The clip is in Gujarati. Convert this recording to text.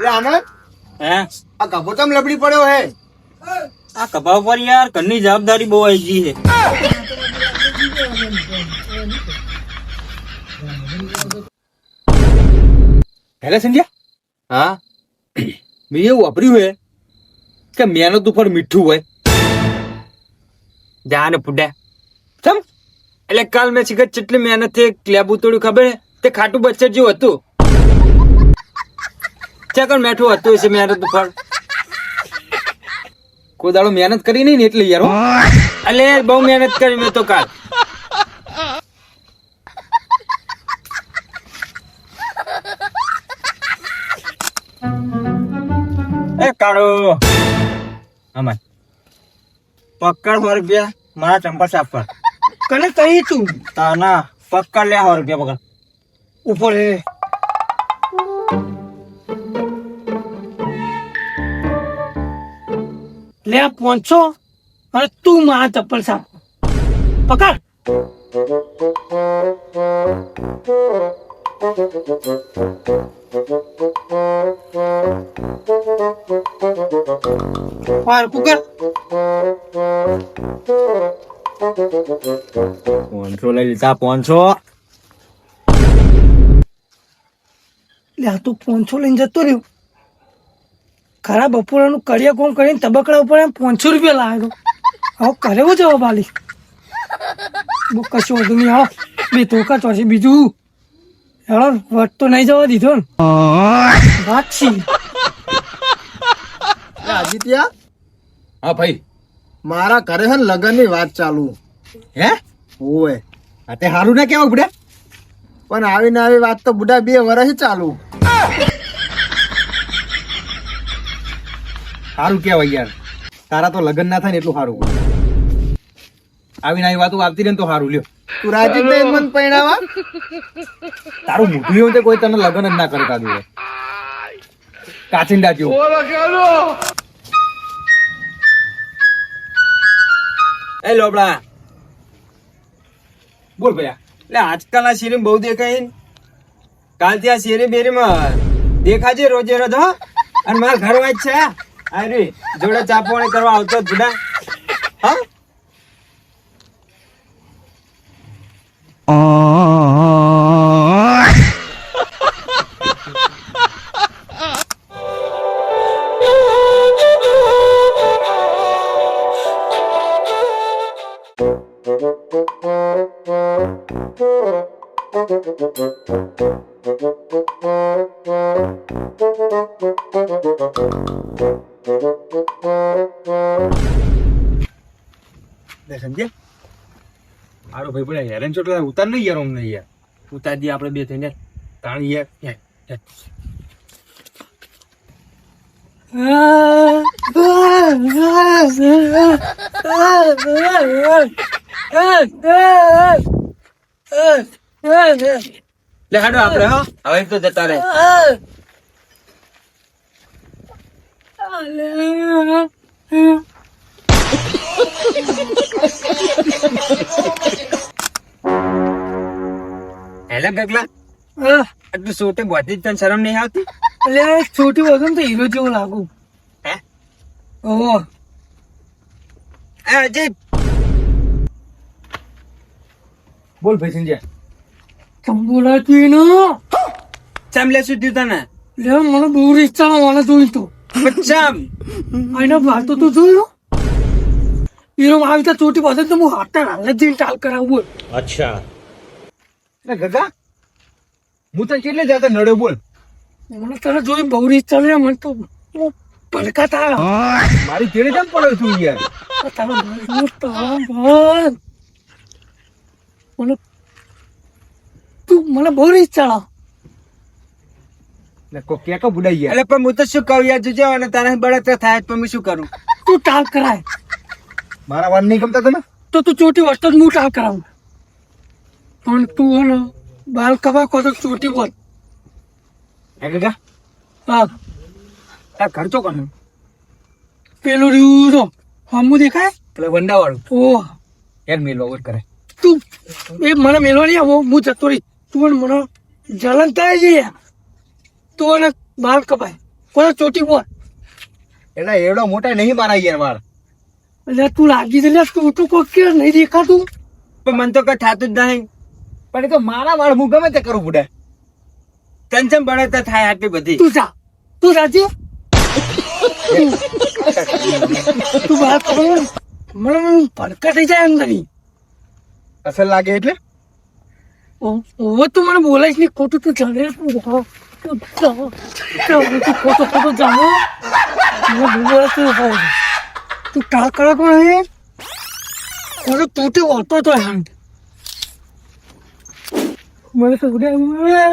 એટલે આનંદ હે? આ ચમ લબડી પડ્યો હે? આ કપાવ પર યાર ઘરની જવાબદારી બહુ આવી ગઈ છે. હેલે સંજ્યા હા? મેં એવું વાપર્યું હે કે મહેનત ઉપર મીઠું હોય. જાને પુડ્યા ચમ? એટલે કાલ મેં કેટલી મહેનતથી લેબુ તોડ્યું ખબર તે ખાટું બચ્ચર જેવું હતું. ચકન મેઠું હતું છે મહેનત ઉપર. કોઈ દાડો મહેનત કરી નહીં ને એટલે યાર હો. એટલે બહુ મહેનત કરી મેં તો કાલ. એ કાળો. આમાં. પકડ સો રૂપિયા મારા ચંપલ સાફ કર. કને કહી તું? તાના પકડ લે સો રૂપિયા પકડ. ઉપર લે પહોંચો અને તું મારા ચપ્પલ સાપ પકડ. વાર કુકર પાંચસો લઈ લીધા પાંચસો. લે આ તું પોંચો લઈને જતો રહ્યો. ખરા બપોરાનું કરિયા કોમ કરીને તબકડા ઉપર એમ પાંચસો રૂપિયા લાવ્યો હવે કરે હું બાલી. આલી બહુ કશું વધુ નહીં હાલો. બે ધોકા ચોસી બીજું. હેડો વટ તો નહીં જવા દીધો ને. વાત છે આદિત્ય હા ભાઈ. મારા ઘરે છે ને લગ્નની વાત ચાલુ. હે? ઓવે. તે સારું ના કેવું બુડા પણ આવી ને આવી વાત તો બુઢા બે વર્ષ ચાલુ. સારું કેવાય યાર. તારા તો લગ્ન ના થાય ને એટલું સારું. આવીને આવી વાતો આવતી રહે ને તો સારું લ્યો. તું રાજી થઈ મન પૈણાવા તારું મોઢું એવું તે કોઈ તને લગ્ન જ ના કરતા દે કાચિંડા જેવું. એ લોબડા. બોલ ભૈયા. એટલે આજકાલ આ શેરી બહુ દેખાય કાલથી આ શેરી બેરીમાં દેખાજે રોજે રોજ હા. અને મારા ઘર વાત છે. આ રે જોડે ચાપવાણી કરવા આવતો જ બુડા. હા? લે સમજે હારું ભાઈ બોલે હેરાન છો એટલે ઉતાર નહીં યાર અમને યાર. ઉતાર દઈએ આપણે બે થઈને તાણ યાર યાર, યાર. લે હાડો આપણે હવે તો જતા રહે. હેલા ગગલા. આટલું સોટે બોધી તને શરમ નહીં આવતી? એટલે છોટી ને તો હીરો જેવો લાગુ. હે? ઓહો. અજય બોલ ભાઈ સંજય ચંબોલા તું ચામ લે સુધી તને? લે મને બહુ ઈચ્છા મને જોઈ તો ચામ આઈને તો તું જોયો? એનો આવી તો ચોટી પાસે તો હું હાથે હાલ જ જઈને ટાલ કરાવું બોલ એટલે ગગા હું તને કેટલે જાતે નડ્યો બોલ. મને તને જોઈ બહુ રીત ચાલે મને તો પડકા ભડકા થાય. મારી તેડે કેમ પડ્યો તું યાર? તારો મને તું મને બહુ રીત એટલે કો કો બુડાઈ યાર એટલે પણ હું તો શું કહું યાર જોજે અને તારા બળતરા થાય તો હું શું કરું? તું ટાલ કરાય. મારા વાન નહીં ગમતા તને? તો તું ચોટી વસ્તુ હું ટાલ કરાવું. પણ તું હે ને બાલ કપા કો તો ચોટી બોલ. હે ગગા? હા. તાર ખર્ચો કોનો પેલું રહ્યું તો હમું દેખાય? એટલે વંડા વાળું ઓહ. યાર મેલ ઓવર કરે. તું એ મને મેલવાની આવો હું જતો રહી તું મને જલન થાય છે તું અને બાલ કપાય. કોઈ ચોટી બોલ. એટલે એવડો મોટા નહીં મારા યાર વાળ. એટલે તું લાગી દે તું તો કોઈ કે નહીં દેખાતું. પણ મને તો કઈ થતું જ નહીં. પણ એ તો મારા વાળ હું ગમે તે કરું પડે. પડે તો થાય આટલી બધી. તું જા. તું જાજે તું વાત કરો મને ભડકા થઈ જાય અંદર અસર લાગે એટલે? ઓ તું મને બોલાઈશ નહીં ખોટું તું જાણે. તું જાઓ. તું જાઓ. તું ખોટું ખોટું જાણો મને બોલે તું હોય